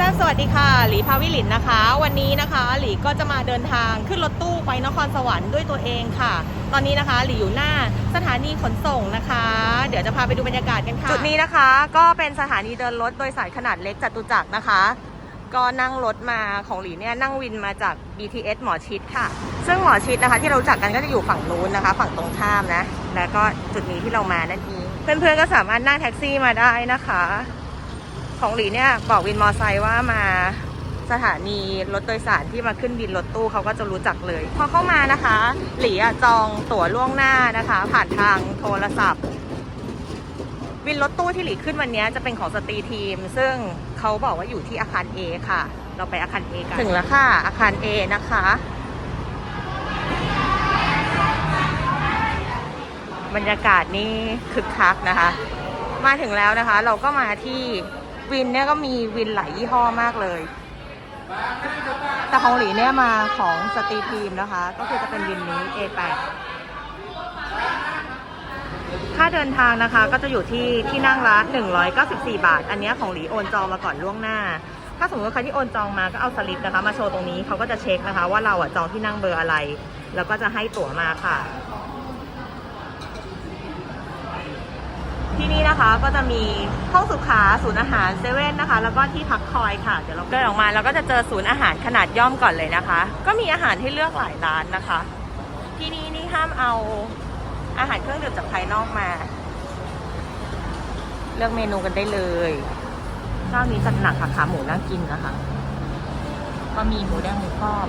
ซบสวัสดีค่ะ หลีพาวิลินนะคะ วันนี้นะคะหลีก็จะมาเดินทางขึ้นรถตู้ไปนครสวรรค์ด้วยตัวเองค่ะ ตอนนี้นะคะหลีอยู่หน้าสถานีขนส่งนะคะ เดี๋ยวจะพาไปดูบรรยากาศกันค่ะ จุดนี้นะคะก็เป็นสถานีเดินรถโดยสารขนาดเล็กจตุจักรนะคะ ก็นั่งรถมาของหลีเนี่ยนั่งวินมาจาก BTS หมอชิดค่ะ ซึ่งหมอชิดนะคะ ที่เราจักกันก็จะอยู่ฝั่งนู้นนะคะ ฝั่งตรงข้ามนะ แล้วก็จุดนี้ที่เรามานั่นเองเพื่อนๆก็สามารถนั่งแท็กซี่มาได้นะคะ ของหลีเนี่ยบอกวินมอไซค์ว่ามาสถานีรถโดยสารที่มาขึ้นบินรถตู้เขาก็จะรู้จักเลย พอเข้ามานะคะ หลีอะจองตั๋วล่วงหน้านะคะ ผ่านทางโทรศัพท์ วินรถตู้ที่หลีขึ้นวันนี้จะเป็นของสตรีทีม ซึ่งเขาบอกว่าอยู่ที่อาคาร A ค่ะ เราไปอาคาร A กัน ถึงแล้วค่ะ อาคาร A นะคะ บรรยากาศนี่คึกคักนะคะ มาถึงแล้วนะคะ เราก็มาที่ วินเนี่ยก็มีวินหลายยี่ห้อมากเลย แต่ของหลีเนี่ยมาของสตรีทีมนะคะ ก็คือจะเป็นวินนี้ A8 ค่าเดินทางนะคะก็จะอยู่ที่ที่นั่งละ194 บาท อันนี้ของหลีโอนจองมาก่อนล่วงหน้า ถ้าสมมติว่าใครที่โอนจองมาก็เอาสลิปนะคะ มาโชว์ตรงนี้เขาก็จะเช็คนะคะ ว่าเราอะจองที่นั่งเบอร์อะไร แล้วก็จะให้ตั๋วมาค่ะ ที่นี่ นะคะก็จะมีห้องสุขาศูนย์อาหารเซเว่นนะคะ แล้วก็ที่พักคอยค่ะ เดี๋ยวเราเดินออกมาเราก็จะเจอศูนย์อาหารขนาดย่อมก่อนเลยนะคะ ก็มีอาหารให้เลือกหลายร้านนะคะ ที่นี่นี่ห้ามเอาอาหารเครื่องดื่มจากภายนอกมา เลือกเมนูกันได้เลยเจ้านี้จัดหนักค่ะขาหมูน่ากินนะคะ ก็มีหมูแดงหมูกรอบ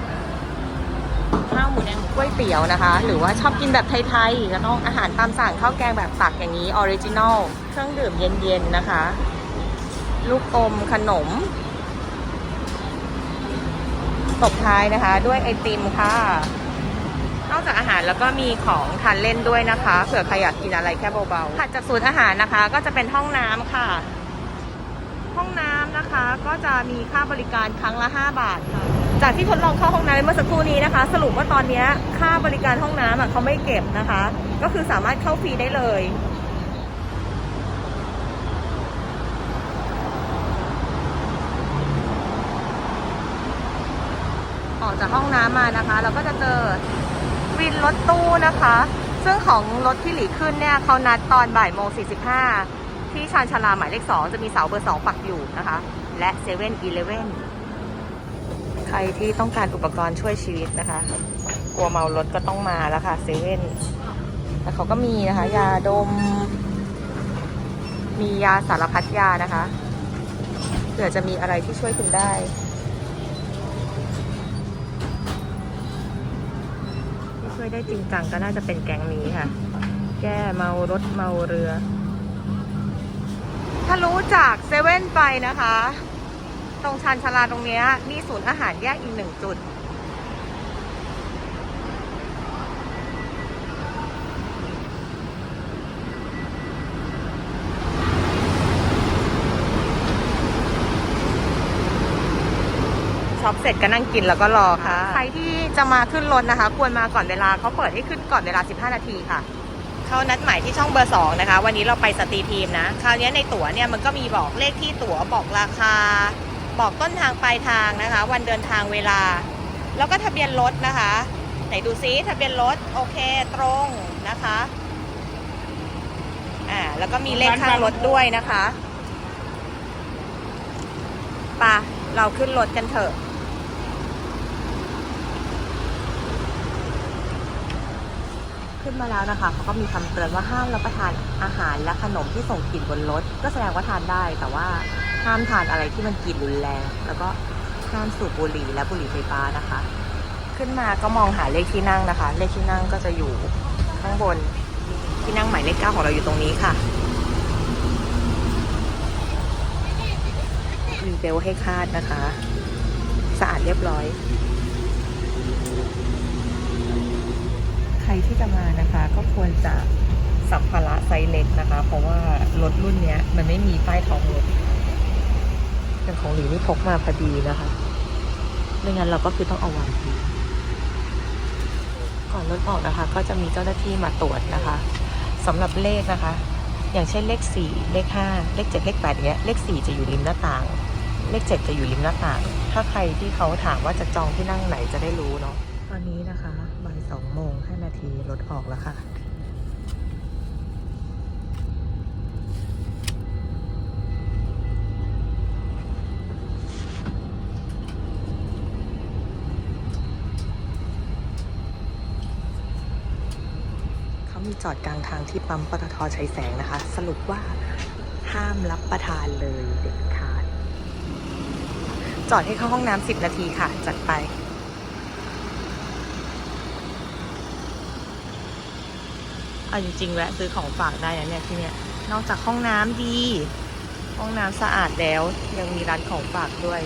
ข้าวหมูแดงหมูก๋วยเตี๋ยวนะคะ หรือว่าชอบกินแบบไทยๆก็ต้องอาหารตามสั่งข้าวแกงแบบตักอย่างนี้ออริจินอล เครื่องดื่มเย็นๆนะคะ ลูกอมขนม ตบท้ายนะคะ ด้วยไอติมค่ะ นอกจากอาหารแล้วก็มีของทานเล่นด้วยนะคะเผื่อใครอยากกินอะไรแค่เบาๆถัดจากศูนย์อาหารนะคะ ก็จะเป็นห้องน้ำค่ะ ห้องน้ำนะคะก็จะมีค่าบริการครั้งละ 5 บาทค่ะจากที่ทดลองเข้าห้องน้ำเมื่อสักครู่นี้นะคะ สรุปว่าตอนนี้ค่าบริการห้องน้ำอะเขาไม่เก็บนะคะ ก็คือสามารถเข้าฟรีได้เลย ออกจากห้องน้ำมานะคะ เราก็จะเจอวินรถตู้นะคะ ซึ่งของรถที่หลีขึ้นเนี่ยเขานัดตอนบ่ายโมง45 ที่ชานชาลาหมายเลข 2 จะมีเสาเบอร์ 2 ปักอยู่นะคะ และ7 e เ e ่ e อใครที่ต้องการอุปกรณ์ช่วยชีวิตนะคะ กลัวเมารถก็ต้องมาแล้วค่ะเซเว่นแล้วเขาก็มีนะคะ ยาดม มียาสารพัดยานะคะเผื่อจะมีอะไรที่ช่วยคุณได้ ที่ช่ วยได้จริงจังก็น่าจะเป็นแก๊งนี้ค่ะ แก้เมารถเมาเรือ ถ้ารู้จากเซเว่นไปนะคะ ตรงชานชาลาตรงเนี้ยมีศูนย์อาหารแยกอีกหนึ่งจุด ช็อปเสร็จก็นั่งกินแล้วก็รอค่ะ ใครที่จะมาขึ้นรถนะคะ ควรมาก่อนเวลาเขาเปิดให้ขึ้นก่อนเวลา 15 นาทีค่ะเขานัดหมายที่ช่องเบอร์ 2 นะคะ วันนี้เราไปสตรีทีมนะ คราวนี้ในตั๋วเนี่ยมันก็มีบอกเลขที่ตั๋วบอกราคา บอกต้นทางปลายทางนะคะ วันเดินทางเวลา แล้วก็ทะเบียนรถนะคะ ไหนดูซิทะเบียนรถโอเคตรงนะคะอ่าแล้วก็มีเลขข้างรถด้วยนะคะไปะเราขึ้นรถกันเถอะ ขึ้นมาแล้วนะคะเขาก็มีคำเตือนว่าห้ามรับประทานอาหารและขนมที่ส่งกลิ่นบนรถ ก็แสดงว่าทานได้ แต่ว่าห้ามทานอะไรที่มันกลิ่นรุนแรง แล้วก็ห้ามสูบบุหรี่และบุหรี่ไฟฟ้านะคะ ขึ้นมาก็มองหาเลขที่นั่งนะคะ เลขที่นั่งก็จะอยู่ข้างบนที่นั่งหมายเลขเก้าของเราอยู่ตรงนี้ค่ะมีเบลให้คาดนะคะ สะอาดเรียบร้อย ใคร ที่จะมานะคะ ก็ควรจะสัมภาระไซส์เล็กนะคะ เพราะว่ารถรุ่นเนี้ยมันไม่มีป้ายท้องรถแต่ของหลีนี่พกมาพอดีนะคะไม่งั้นเราก็คือต้องเอาวางทิ้ก่อนรถออกนะคะ ก็จะมีเจ้าหน้าที่มาตรวจนะคะสำหรับเลขนะคะ อย่างเช่นเลขสี่เลขห้าเลขเจ็ดเลขแปดเนี้ยเลขสี่จะอยู่ริมหน้าต่าง เลขเจ็ดจะอยู่ริมหน้าต่าง ถ้าใครที่เขาถามว่าจะจองที่นั่งไหนจะได้รู้เนาะตอนนี้นะคะบ่ายสองโมงห้า นาทีรถออกแล้วค่ะเขามีจอดกลางทางที่ปั๊มปตทชัยแสงนะคะ สรุปว่าห้ามรับประทานเลยเด็ดขาด จอดให้เข้าห้องน้ำสิบนาทีค่ะ จัดไป เอาจริงๆแวะซื้อของฝากได้นะเนี่ยที่เนี่ย นอกจากห้องน้ำดี ห้องน้ำสะอาดแล้ว ยังมีร้านของฝากด้วย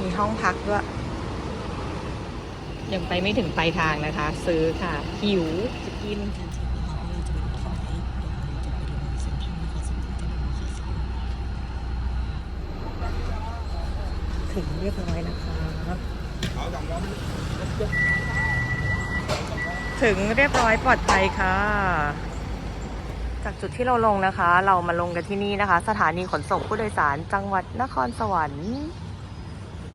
มีห้องพักด้วย ยังไปไม่ถึงปลายทางนะคะ ซื้อค่ะ หิวจะกิน ถึงเรียบร้อยนะคะ ถึงเรียบร้อยปลอดภัยค่ะ จากจุดที่เราลงนะคะ เรามาลงกันที่นี่นะคะ สถานีขนส่งผู้โดยสารจังหวัดนครสวรรค์